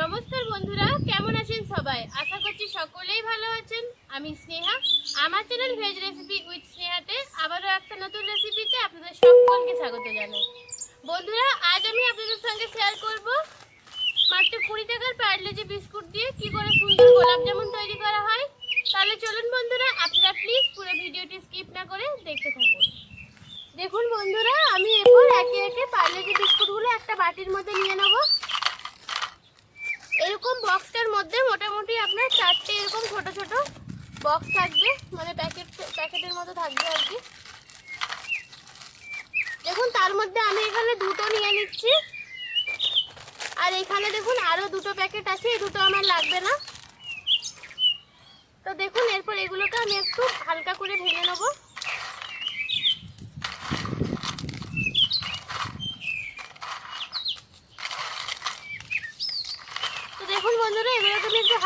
নমস্কার বন্ধুরা, কেমন আছেন সবাই? আশা করছি সকলেই ভালো আছেন। আমি স্নেহা। আমার চ্যানেল ভেজ রেসিপি উইথ স্নেহাতে আবারও একটা নতুন রেসিপিতে আপনাদের সকলকে স্বাগত জানাই। বন্ধুরা, আজ আমি আপনাদের সঙ্গে শেয়ার করব মাত্র কুড়ি টাকার পার্লেজি বিস্কুট দিয়ে কি করে সুন্দর গোলাপ জামুন তৈরি করা হয়। তাহলে চলুন বন্ধুরা, আপনারা প্লিজ পুরো ভিডিওটি স্কিপ না করে দেখতে থাকুন। দেখুন বন্ধুরা, আমি এরপর একে একে পার্লেজি বিস্কুটগুলো একটা বাটির মধ্যে নিয়ে নেব। এরকম বক্সটার মধ্যে মোটামুটি আপনার চারটে এরকম ছোট ছোট বক্স থাকবে। মানে প্যাকেট প্যাকেটের মতো থাকবে আর কি। দেখুন, তার মধ্যে আমি এখানে দুটো নিয়ে নিচ্ছি। আর এখানে দেখুন, আরও দুটো প্যাকেট আছে, এই দুটো আমার লাগবে না। তো দেখুন, এরপর এগুলোকে আমি একটু হালকা করে ভেঙে নেব তো দেখুন বন্ধুরা এগুলোকে আমি একটু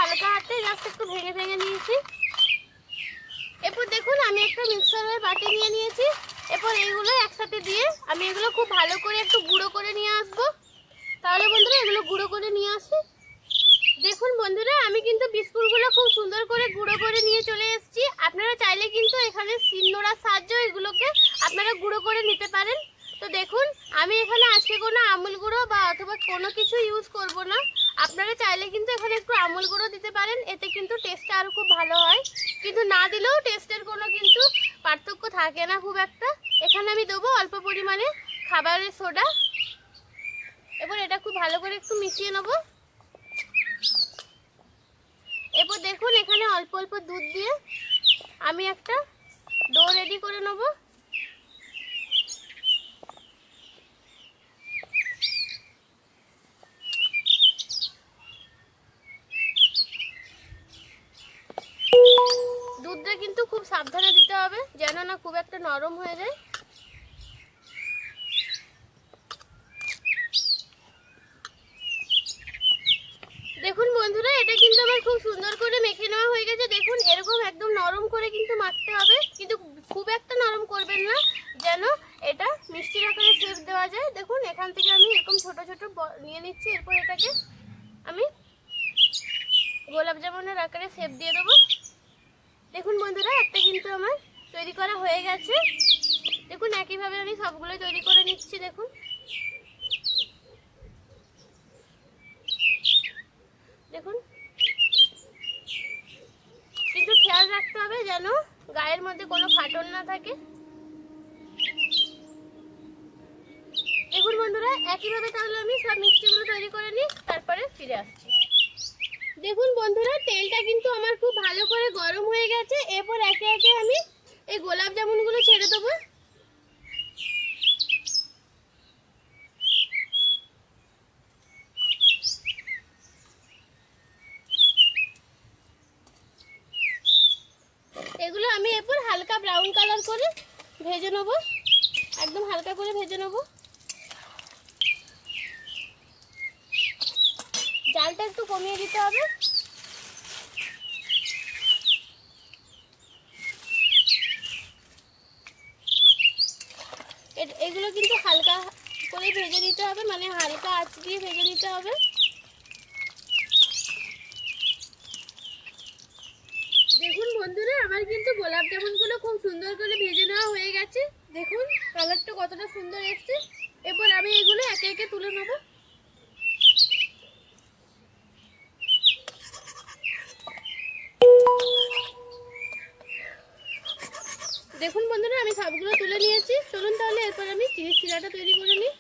একটু ভেঙে ভেঙে নিয়েছি। এরপর দেখুন, আমি একটা মিক্সারের বাটি নিয়ে নিয়েছি। এরপর এইগুলো একসাথে দিয়ে আমি এগুলো খুব ভালো করে একটু গুঁড়ো করে নিয়ে আসব। তাহলে বন্ধুরা, এগুলো গুঁড়ো করে নিয়ে আসি। দেখুন বন্ধুরা, আমি কিন্তু বিস্কুটগুলো খুব সুন্দর করে গুঁড়ো করে নিয়ে চলে এসেছি। আপনারা চাইলে কিন্তু এখানে শিলনোড়ার সাহায্য এগুলোকে আপনারা গুঁড়ো করে নিতে পারেন। তো দেখুন, আমি এখানে আজকে কোনো আমুল গুঁড়ো বা অথবা কোনো কিছু ইউজ করব না। আপনারা চাইলে কিন্তু এখানে একটু আমুল গুঁড়ো দিতে পারেন, এতে কিন্তু টেস্টটা আরও খুব ভালো হয়। কিন্তু না দিলেও টেস্টের কোনো কিন্তু পার্থক্য থাকে না খুব একটা। এখানে আমি দেবো অল্প পরিমাণে খাবারের সোডা। এবার এটা খুব ভালো করে একটু মিশিয়ে নেব। এরপর দেখুন, এখানে অল্প অল্প দুধ দিয়ে আমি একটা ডো রেডি করে নেব। সাবধানে দিতে হবে, যেন না খুব একটা নরম হয়ে যায়। দেখুন বন্ধুরা, এটা কিন্তু আমার খুব সুন্দর করে মেখে নেওয়া হয়ে গেছে। দেখুন, এরকম একদম নরম করে কিন্তু মাখতে হবে, কিন্তু খুব একটা নরম করবেন না, যেন এটা মিষ্টির আকারে শেপ দেওয়া যায়। দেখুন, এখান থেকে আমি এরকম ছোট ছোট নিয়ে নিচ্ছি, এরপর এটাকে আমি গোলাপ জামুনের আকারে শেপ দিয়ে দেবো। দেখুন বন্ধুরা, একটা কিন্তু আমার তৈরি করা হয়ে গেছে। দেখুন, একইভাবে আমি সবগুলো তৈরি করে নিচ্ছি, দেখুন। দেখুন। কিন্তু খেয়াল রাখতে হবে যেন গায়ের মধ্যে কোনো ফাটন না থাকে। দেখুন বন্ধুরা, একইভাবে তাহলে আমি সব মিষ্টিগুলো তৈরি করে নিই তারপরে ফিরে আসছি। দেখুন বন্ধুরা, তেলটা কিন্তু আমার খুব ভালো করে গরম হয়ে গেছে। এরপর একে একে আমি এই গোলাপ জামুনগুলো ছেড়ে দেবো। এগুলো আমি এরপর হালকা ব্রাউন কালার করে ভেজে নেব। একদম হালকা করে ভেজে নেব। জালটা একটু কমিয়ে দিতে হবে। এগুলো কিন্তু হালকা করে ভেজে নিতে হবে মানে হালকা আঁচ দিয়ে ভেজে নিতে হবে। দেখুন বন্ধুরা, আমার কিন্তু গোলাপ জামুনগুলো খুব সুন্দর করে ভেজে নেওয়া হয়ে গেছে। দেখুন, কালারটা কতটা সুন্দর এসছে। এরপর আমি এগুলো একে একে তুলে নেব। দেখুন বন্ধুরা, আমি সবগুলো তুলে নিয়েছি। চলুন তাহলে এরপর আমি চিনির সিরাটা তৈরি করে নিই।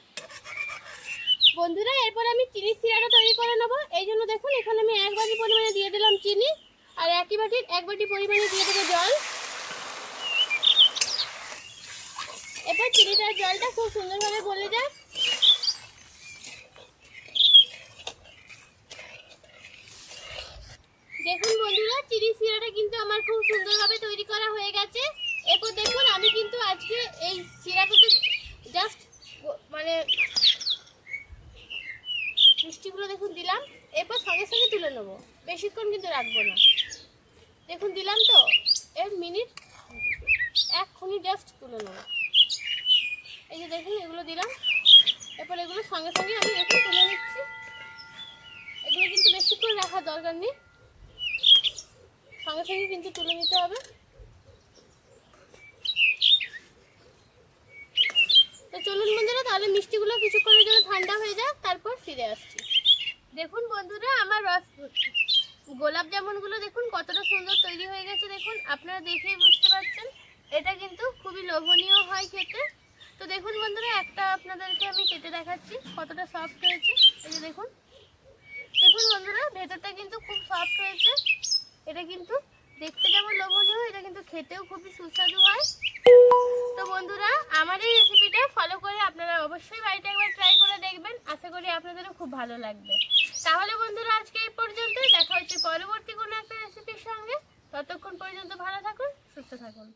বন্ধুরা, এরপর আমি চিনির সিরাটা তৈরি করে নেব। এই জন্য দেখুন, এখানে আমি এক বাটি পরিমাণে দিয়ে দিলাম চিনি আর একই বাটির এক বাটি পরিমাণে দিয়ে দেবো জল। এরপর চিনিটার জলটা খুব সুন্দরভাবে গলে যায় দেখুন বন্ধুরা চিনি সিরাটা কিন্তু আমার খুব সুন্দরভাবে তৈরি করা হয়ে গেছে। এরপর দেখুন, আমি কিন্তু আজকে এই সিরাটাতে জাস্ট মানে মিষ্টিগুলো দেখুন দিলাম। এরপর সঙ্গে সঙ্গে তুলে নেব। বেশিক্ষণ কিন্তু রাখব না। দেখুন, দিলাম তো। এর মিনিট এক্ষুনি জাস্ট তুলে নেব। এই যে দেখুন, এগুলো দিলাম। এরপর এগুলো সঙ্গে সঙ্গে আমি একটু তুলে নিচ্ছি। এগুলো কিন্তু বেশিক্ষণ রাখার দরকার নেই। সঙ্গে সঙ্গে কিন্তু তুলে নিতে হবে তো চলুন বন্ধুরা তাহলে মিষ্টিগুলো কিছুক্ষণের জন্য ঠান্ডা হয়ে যাক, তারপর ফিরে আসছি। দেখুন বন্ধুরা, আমার রস গোলাপ জামুনগুলো দেখুন কতটা সুন্দর তৈরি হয়ে গেছে, দেখুন। আপনারা দেখেই বুঝতে পারছেন, এটা কিন্তু খুবই লোভনীয় হয় খেতে। তো দেখুন বন্ধুরা, একটা আপনাদেরকে আমি কেটে দেখাচ্ছি, কতটা সফট হয়েছে। এই যে দেখুন। দেখুন বন্ধুরা, ভেতরটা কিন্তু খুব সফট হয়েছে। এটা কিন্তু দেখতে যেমন লোভনীয়, এটা কিন্তু খেতেও খুবই সুস্বাদু হয়। তো বন্ধুরা, আমার এই রেসিপিটা ফলো করে আপনারা খুব ভালো লাগবে। তাহলে বন্ধুরা, আজকে এই পর্যন্ত দেখা হচ্ছে পরবর্তী কোনো একটা রেসিপির সঙ্গে। ততক্ষণ পর্যন্ত ভালো থাকুন, সুস্থ থাকুন।